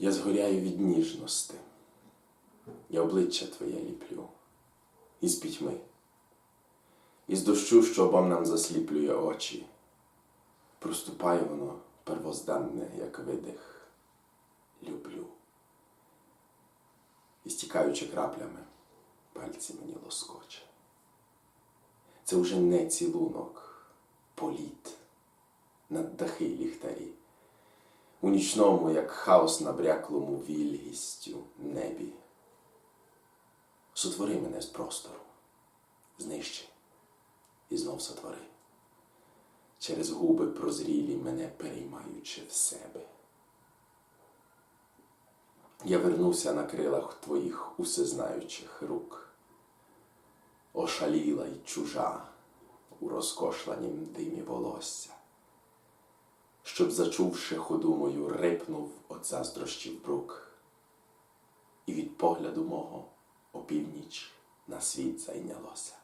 Я згоряю від ніжності, я обличчя твоє ліплю, із пітьми, із дощу, що обом нам засліплює очі. Проступає воно первозданне, як видих, люблю. І стікаючи краплями, пальці мені лоскоче. Це вже не цілунок, політ над дахи ліхтарі. У нічному, як хаос набряклому вільгістю небі. Сотвори мене з простору, знищи і знов сотвори. Через губи прозрілі мене переймаючи в себе. Я вернуся на крилах твоїх усезнаючих рук, ошаліла й чужа у розкошланім димі волосся, щоб, зачувши ходу мою, рипнув от заздрощів брук, і від погляду мого опівніч на світ зайнялося.